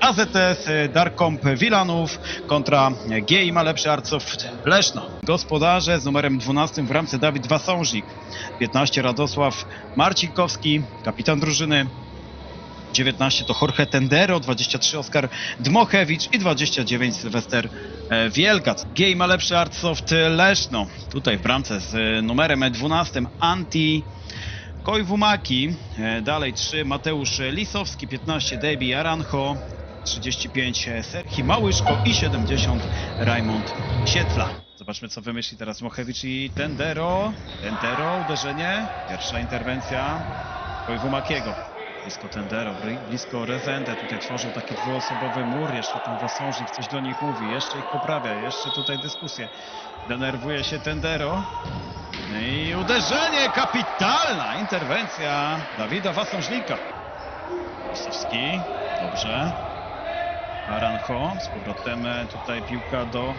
AZS Darkomp Wilanów kontra GI Malepszy Arcow Leszno. Gospodarze z numerem 12 w ramce Dawid Wasążnik, 15 Radosław Marcinkowski, kapitan drużyny, 19 to Jorge Tendero, 23 Oskar Dmochewicz i 29 Sylwester e, Wielgac. Giej ma lepszy Artsoft Leszno. Tutaj w bramce z e, numerem 12 Anti Kojwumaki. E, Dalej 3 Mateusz Lisowski, 15 Debi Arancho, 35 Serhi Małyszko i 70 Raimond Sietla. Zobaczmy co wymyśli teraz Mochewicz i Tendero. Tendero, uderzenie. Pierwsza interwencja Kojwumakiego. Blisko Tendero, bli- blisko Rezende. Tutaj tworzył taki dwuosobowy mur. Jeszcze ten Wasążnik coś do nich mówi. Jeszcze ich poprawia. Jeszcze tutaj dyskusję. Denerwuje się Tendero. I uderzenie, kapitalna interwencja Dawida Wasążnika. Listowski, dobrze. Arancho, z powrotem e, tutaj piłka do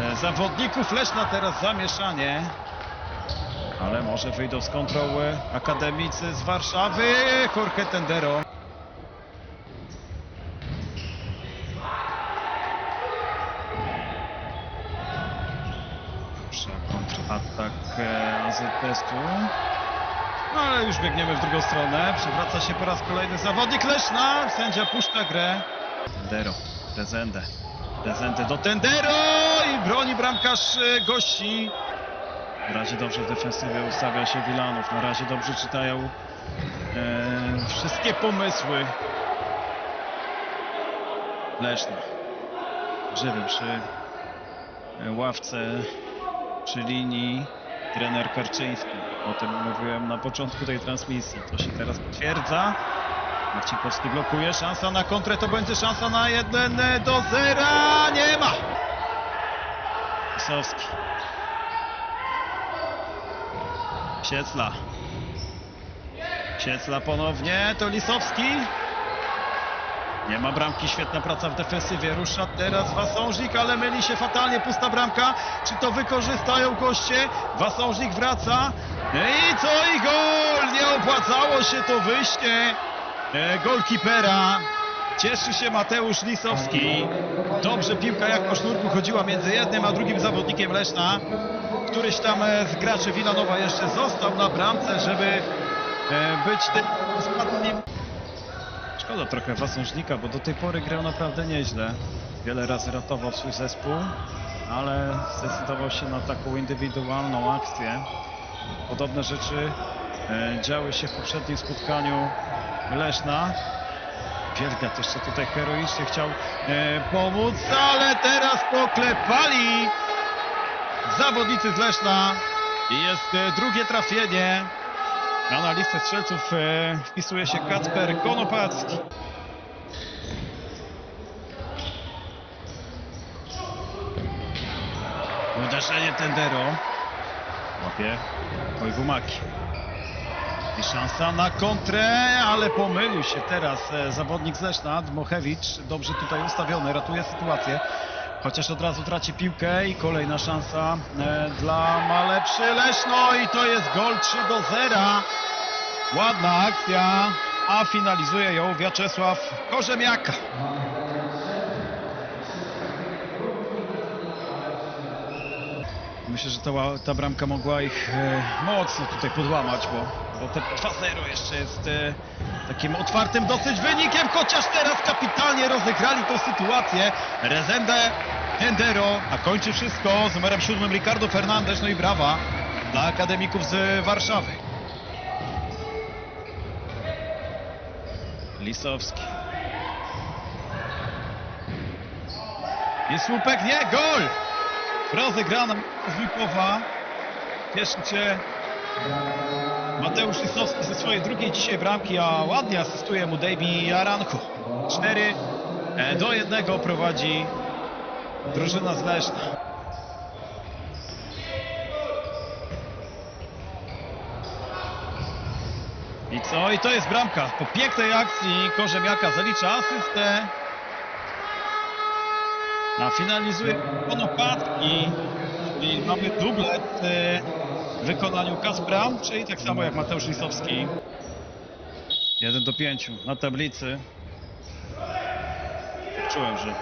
e, zawodników. Leszna teraz zamieszanie. Ale może wyjdą z kontroły akademicy z Warszawy. Jorge Tendero. Kontratak e, AZS-u. No ale już biegniemy w drugą stronę. Przewraca się po raz kolejny zawodnik Leszna. Sędzia puszcza grę. Tendero, Rezende. Rezende do Tendero i broni bramkarz e, gości. Na razie dobrze w defensywie ustawia się Wilanów. Na razie dobrze czytają e, wszystkie pomysły Leszna. Żywy przy e, ławce, przy linii trener Karczyński. O tym mówiłem na początku tej transmisji. To się teraz potwierdza. Marcinkowski blokuje. Szansa na kontrę to będzie szansa na 1 do 0. Nie ma! Pisowski. Siecla. Siecla ponownie, to Lisowski. Nie ma bramki, świetna praca w defensywie. Rusza teraz Wasążnik, ale myli się fatalnie, pusta bramka. Czy to wykorzystają goście? Wasążnik wraca. I co? I gol! Nie opłacało się to wyjście e, golkipera. Cieszy się Mateusz Lisowski. Dobrze piłka jak po sznurku chodziła między jednym a drugim zawodnikiem Leszna. Któryś tam e, z graczy Wilanowa jeszcze został na bramce, żeby e, być tym ostatnim. Szkoda trochę Wasążnika, bo do tej pory grał naprawdę nieźle. Wiele razy ratował swój zespół, ale zdecydował się na taką indywidualną akcję. Podobne rzeczy e, działy się w poprzednim spotkaniu Leszna. Wielgat jeszcze tutaj heroicznie chciał e, pomóc, ale teraz poklepali zawodnicy z Leszna. I jest e, drugie trafienie. A na listę strzelców e, wpisuje się Kacper Konopacki. Uderzenie Tendero. Łapie Kojwumaki. I szansa na kontrę, ale pomylił się teraz e, zawodnik z Leszna, Dmochewicz. Dobrze tutaj ustawiony, ratuje sytuację. Chociaż od razu traci piłkę i kolejna szansa e, dla Malepszy Leszno i to jest gol 3 do 0. Ładna akcja, a finalizuje ją Wiaczesław Korzemiaka. Myślę, że ta, ta bramka mogła ich e, mocno tutaj podłamać, bo te 2-0 jeszcze jest e, takim otwartym dosyć wynikiem, chociaż teraz kapitalnie rozegrali tę sytuację. Rezende Tendero, a kończy wszystko z numerem 7 Ricardo Fernandez, no i brawa dla akademików z Warszawy. Lisowski. I słupek, nie, gol! Rozegrana Wójkowa. Cieszy się Mateusz Lisowski ze swojej drugiej dzisiaj bramki, a ładnie asystuje mu Davey Aranko. 4 do 1 prowadzi drużyna z Leszna. I co? I to jest bramka. Po pięknej akcji Korzemiaka zalicza asystę. A finalizuje Konopatki. I mamy dublet e, w wykonaniu Kaspra, czyli tak samo jak Mateusz Lisowski. 1 do 5 na tablicy. czułem, że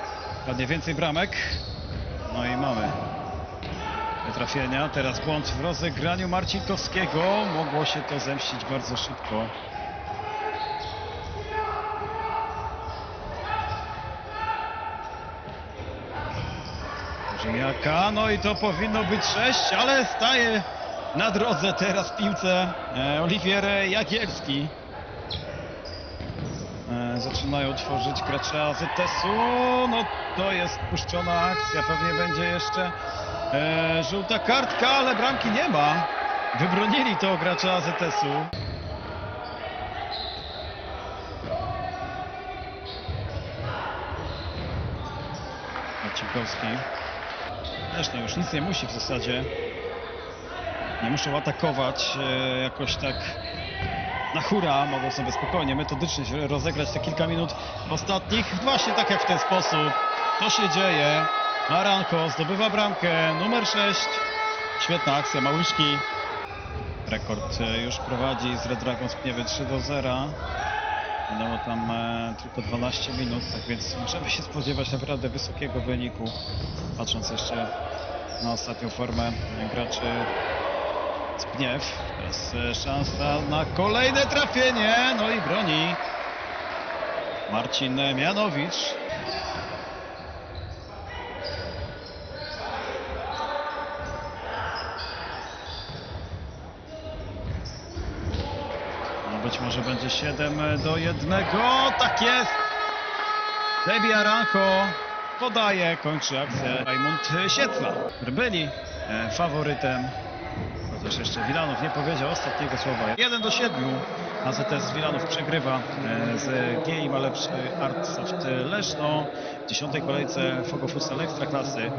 padnie więcej bramek. No i mamy trafienia. Teraz błąd w rozegraniu Marcinkowskiego. Mogło się to zemścić bardzo szybko. Ziemiaka, no i to powinno być 6, ale staje na drodze teraz w piłce e, Oliwier Jagielski. E, zaczynają tworzyć gracze AZS-u. No to jest puszczona akcja, pewnie będzie jeszcze e, żółta kartka, ale bramki nie ma. Wybronili to gracze AZS-u. Marcinkowski. Zresztą już nic nie musi w zasadzie. Nie muszą atakować e, jakoś tak na hura. Mogą sobie spokojnie, metodycznie się rozegrać te kilka minut ostatnich. Właśnie tak jak w ten sposób. To się dzieje. Aranko zdobywa bramkę. Numer 6. Świetna akcja Małyszki. Rekord e, już prowadzi z Red Dragons Pniewy 3 do 0. Minęło tam e, tylko 12 minut, tak więc możemy się spodziewać naprawdę wysokiego wyniku. Patrząc jeszcze na ostatnią formę graczy z Pniew. Teraz e, szansa na kolejne trafienie, no i broni Marcin Mianowicz. No być może będzie 7 do 1. Tak jest! Debi Aranjo podaje, kończy akcję Rajmund Siecla, który byli e, faworytem. Jeszcze Wilanów nie powiedział ostatniego słowa. 1 do 7. AZS Wilanów przegrywa e, z GI ma lepszy Artsoft Leszno w 10 kolejce Fogo Futsal Ekstraklasy.